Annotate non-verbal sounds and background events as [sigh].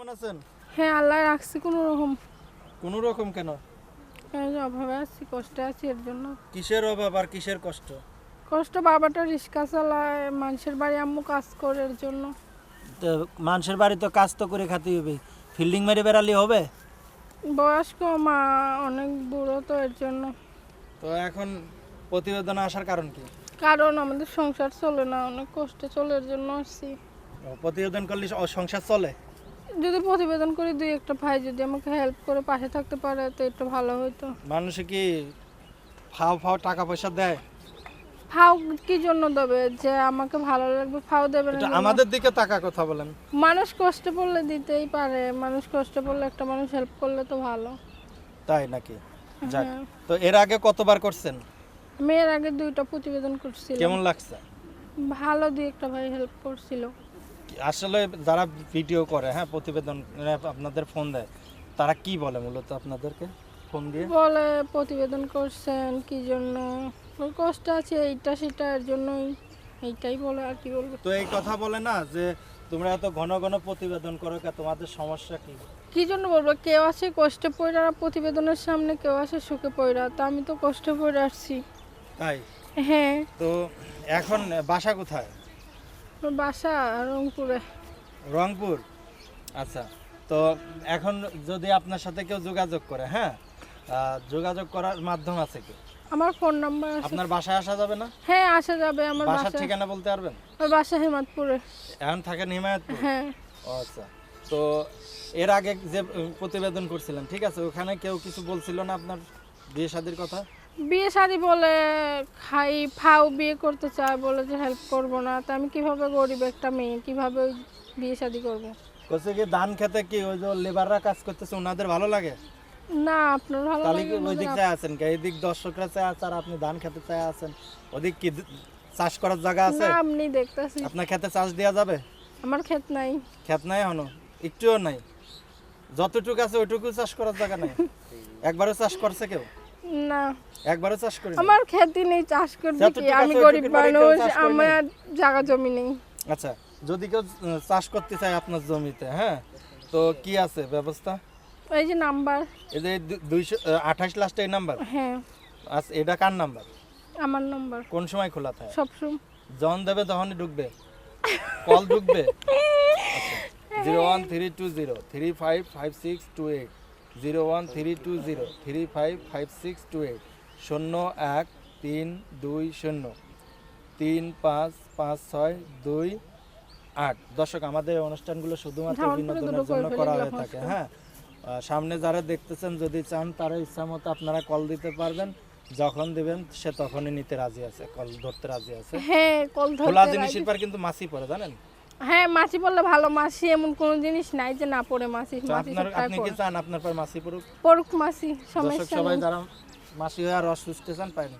কেমন আছেন? হ্যাঁ আল্লাহ রাখছি কোনো রকম। কোন রকম কেন? অভাবে আছি কষ্টে আছি এর জন্য। কিসের অভাব আর কিসের কষ্ট? কষ্ট বাবাটা রিক্সা চালায় মানুষের বাড়ি আম্মু কাজ করে এর জন্য। তো মানুষের বাড়ি তো কাজ তো করে খাতে হবে। ফিল্ডিং মেরে বেড়ালে হবে? বয়স্ক মা অনেক বুড়ো তো এর জন্য। তো এখন প্রতিবেদন আসার কারণ কি? কারণ আমাদের সংসার চলে না অনেক কষ্টে চলে এর জন্য আসছি। প্রতিবেদন করলে সংসার চলে? যদি প্রতিবেদন করি দুই একটা ভাই যদি আমাকে হেল্প করে পাশে থাকতে পারে তো একটু ভালো হতো মানুষে কি ফাও ফাও টাকা পয়সা দেয়? ফাও কি জন্য দেবে? যে আমাকে ভালো লাগবে ফাও দেবে না আমাদের দিকে টাকা কথা বলেন। মানুষ কষ্ট পড়লে দিতেই পারে মানুষ কষ্ট পড়লে একটা মানুষ হেল্প করলে তো ভালো। তাই নাকি? যাক। হ্যাঁ। তো এর আগে কতবার করছেন? আমি এর আগে দুইটা প্রতিবেদন করছিলাম। কেমন লাগছে? ভালো দুই একটা ভাই হেল্প করছিল। আসলে যারা ভিডিও করে হ্যাঁ প্রতিবেদন মানে আপনাদের ফোন দেয় তারা কি বলে মূলত আপনাদেরকে? ফোন দিয়ে? বলে প্রতিবেদন করছেন কি জন্য? কষ্ট আছে এইটা সেটা এর জন্যই এইটাই বলে আর কি বলব। তো এই কথা বলে না যে তোমরা এত ঘন ঘন প্রতিবেদন করো কে তোমাদের সমস্যা কি? কি জন্য বলব? কেউ আসে কষ্টে পড়া প্রতিবেদনের সামনে কেউ আসে সুখে পড়া তা আমি তো কষ্টে পড়ে আসছি। তাই? হ্যাঁ। তো এখন বাসা কোথায়? বাসা রংপুরে। রংপুর? আচ্ছা তো এখন যদি আপনার সাথে কেউ যোগাযোগ করে হ্যাঁ? যোগাযোগ করার মাধ্যম আছে কি? আমার ফোন নাম্বার আছে। আপনার বাসায় আসা যাবে না? হ্যাঁ আসা যাবে আমার বাসার বাসা ঠিকানা বলতে পারবেন? আমার বাসা হেমাদপুরে। এখন থাকেন হিমায়তপুর হ্যাঁ। ও আচ্ছা। তো এর আগে যে প্রতিবেদন করছিলেন ঠিক আছে? ওখানে কেউ কিছু বলছিল না আপনার বিয়ে শাদির কথা? বিয়ে শাদি বলে খাই ফাও বিয়ে করতে চায় বলে যে হেল্প করব না। তা আমি কীভাবে গরিব একটা মেয়ে? কীভাবে বিয়ে শাদি করব? বলছে কি ধান খেতে কি ওই যে লেবাররা কাজ করতেছে ওনাদের ভালো লাগে? না আপনার ভালো লাগে কি ওই দিক চাই আছেন কে? এইদিক দর্শকরা চাই আছে আর আপনি ধান খেতে চাই আছেন। ওদিক কি চাষ করার জায়গা আছে? না আপনি দেখতেছি। আপনার খেতে চাষ দেওয়া যাবে? আমার ক্ষেত নাই। ক্ষেত নাই এখনও? একটুও নাই? যতটুকু আছে ওইটুকু চাষ করার জায়গা নাই? [laughs] একবারও চাষ করছে কেউ? না। একবারও চাষ করে আমার ক্ষেতই নেই চাষ করবে কি? আমি গরিব মানুষ আমার জায়গা জমি নেই। আচ্ছা যদি কেউ চাষ করতে চায় আপনার জমিতে হ্যাঁ? তো কি আছে ব্যবস্থা? এই যে নাম্বার। এই যে দুইশো আঠাশ লাস্টে এই নাম্বার? হ্যাঁ। আচ্ছা এটা কার নাম্বার? আমার নাম্বার। কোন সময় খোলা থাকে? সবসময় জন দেবে তখনই ঢুকবে? কল ঢুকবে? [laughs] Zero one three two zero three five five six two eight. Zero one three two zero three five five six two eight শূন্য এক তিন দুই শূন্য তিন পাঁচ পাঁচ ছয় দুই আট। দর্শক আমাদের অনুষ্ঠানগুলো শুধুমাত্র করে বিনোদনের জন্য করা হয়ে থাকে হ্যাঁ। সামনে যারা দেখতেছেন যদি চান তারা ইচ্ছা মতো আপনারা কল দিতে পারবেন। যখন দিবেন সে তখনই নিতে রাজি আছে কল ধরতে রাজি আছে। হ্যাঁ কল ধরতে জিনিসের রাজি। পর কিন্তু মাছি পড়ে জানেন? হ্যাঁ মাছি পড়লে ভালো মাছি এমন কোন জিনিস নাই যে না পড়ে মাছি মাছি আপনার আপনি কি চান আপনার পর মাছি পড়ুক? পড়ুক মাছি সমস্যা সবাই যারা মাছি হয়ে আর অসুস্থ চান পায় না।